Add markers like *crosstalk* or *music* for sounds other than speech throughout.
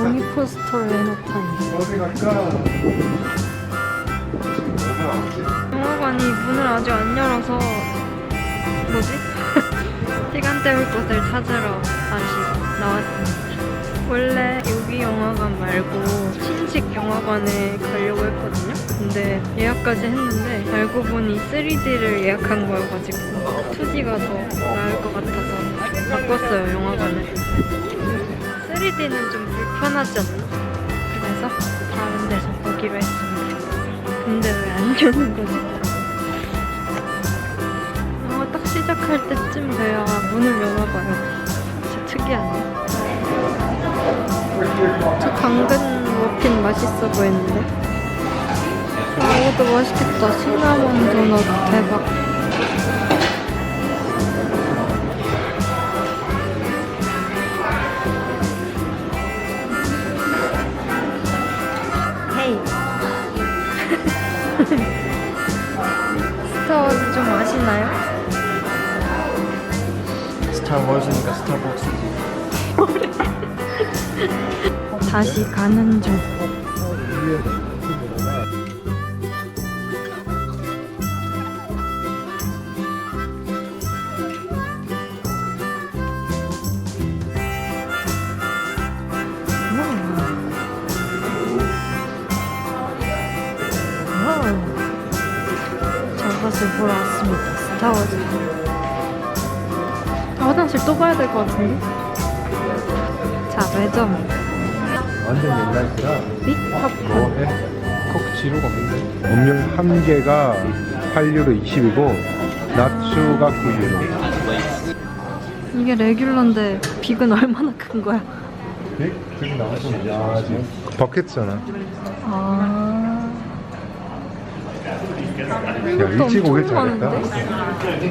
종이 포스터를 해놓다니. 어디 갈까? 영화관이 문을 아직 안 열어서 뭐지? *laughs* 시간 때울 곳을 찾으러 다시 나왔습니다. 원래 영화관 말고 신식 영화관에 가려고 했거든요. 근데 예약까지 했는데 알고 보니 3D를 예약한 거여가지고 2D가 더 나을 것 같아서 바꿨어요 영화관을. 3D는 좀 불편하지 않나? 그래서 다른 데서 보기로 했습니다. 근데 왜안 여는 거지? 딱 시작할 때쯤 돼야 문을 여나봐요. 진짜 특이하네. 저 당근 머핀 맛있어 보이는데? 아, 이것도 맛있겠다. 시나몬 도넛 대박. 헤이. 스타워즈 좀 아시나요? 스타워즈니까 스타벅스. *laughs* 다시 가는 중. 와우. 저것을 보러 왔습니다. 스타워즈. 아, 화장실 또 가야 될 것 같은데? 자, 매점. 완전 옛날이라 빅팝콘. 뭐해? 콕 지루가 없는데. 음료 한 개가 8유로 20이고 나츠가 9유로. 이게 레귤러인데 빅은 얼마나 큰 거야? 빅? 빅 나와서 야 지금 버켓잖아. 아. 야 이것도 일찍 오길 엄청 잘했다. 많은데?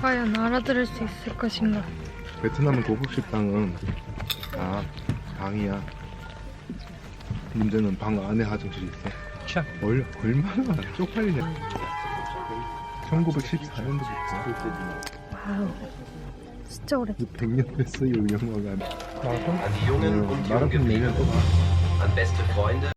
과연 알아들을 수 있을 것인가? 베트남 고급 식당은 다 방이야. 문제는 방 안에 화장실이 있어. 참 얼, 얼마나 쪽팔리냐. 1914년도부터 와우. 진짜 오래. 100년 됐어요 이 영화가. 마라톤? An die Jungen 어, und 마라톤 Junggebliebenen, 내년 또 봐. an beste Freunde.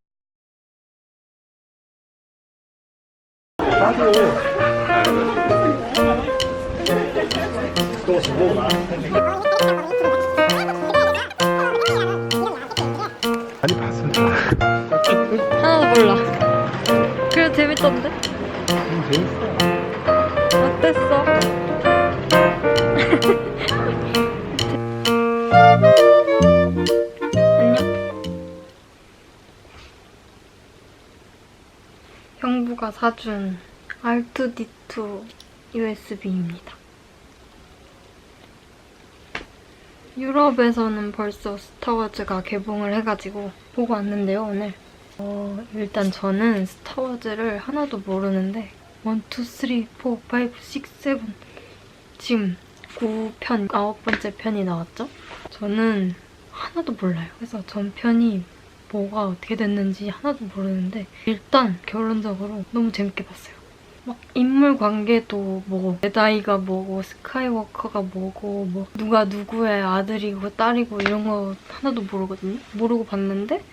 재밌던데? 음, 재밌어. 어땠어? *laughs* 안녕. 형부가 사준 R2D2 USB입니다. 유럽에서는 벌써 스타워즈가 개봉을 해가지고 보고 왔는데요, 오늘. 어, 일단 저는 스타워즈를 하나도 모르는데 1, 2, 3, 4, 5, 6, 7 지금 9편, 9번째 편이 나왔죠? 저는 하나도 몰라요. 그래서 전편이 뭐가 어떻게 됐는지 하나도 모르는데 일단 결론적으로 너무 재밌게 봤어요. 막 인물 관계도 뭐 메다이가 뭐고 스카이워커가 뭐고 뭐 누가 누구의 아들이고 딸이고 이런 거 하나도 모르거든요. 모르고 봤는데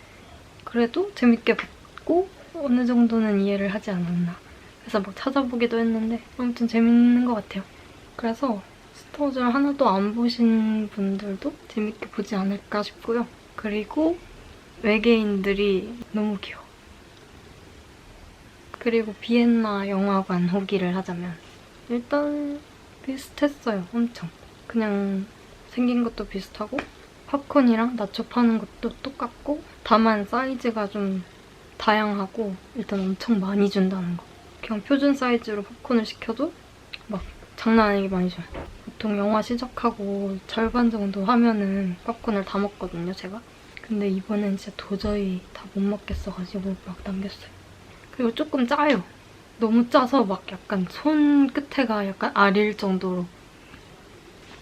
그래도 재밌게 봤고 어느 정도는 이해를 하지 않았나. 그래서 막 찾아보기도 했는데 아무튼 재밌는 것 같아요. 그래서 스타워즈를 하나도 안 보신 분들도 재밌게 보지 않을까 싶고요. 그리고 외계인들이 너무 귀여워. 그리고 비엔나 영화관 후기를 하자면 일단 비슷했어요. 엄청. 그냥 생긴 것도 비슷하고 팝콘이랑 나초 파는 것도 똑같고 다만 사이즈가 좀 다양하고 일단 엄청 많이 준다는 거. 그냥 표준 사이즈로 팝콘을 시켜도 막 장난 아니게 많이 줘요. 보통 영화 시작하고 절반 정도 하면은 팝콘을 다 먹거든요, 제가. 근데 이번엔 진짜 도저히 다 못 먹겠어가지고 막 남겼어요. 그리고 조금 짜요. 너무 짜서 막 약간 손 끝에가 약간 아릴 정도로.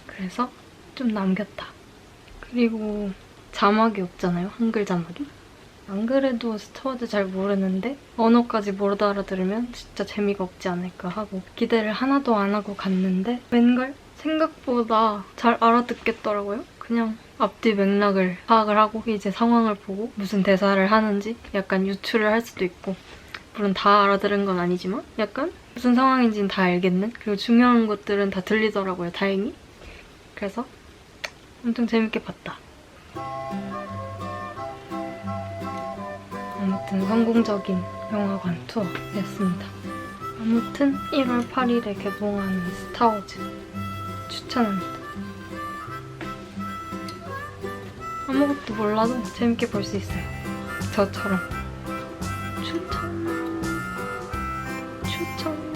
그래서 좀 남겼다. 그리고 자막이 없잖아요, 한글 자막이. 안 그래도 스타워즈 잘 모르는데 언어까지 못 알아들으면 진짜 재미가 없지 않을까 하고 기대를 하나도 안 하고 갔는데 웬걸 생각보다 잘 알아듣겠더라고요. 그냥 앞뒤 맥락을 파악을 하고 이제 상황을 보고 무슨 대사를 하는지 약간 유추를 할 수도 있고 물론 다 알아들은 건 아니지만 약간 무슨 상황인지는 다 알겠는 그리고 중요한 것들은 다 들리더라고요 다행히 그래서 엄청 재밌게 봤다. 아무튼 성공적인 영화관 투어였습니다. 아무튼 1월 8일에 개봉하는 스타워즈 추천합니다. 아무것도 몰라도 재밌게 볼 수 있어요. 저처럼. 추천. 추천.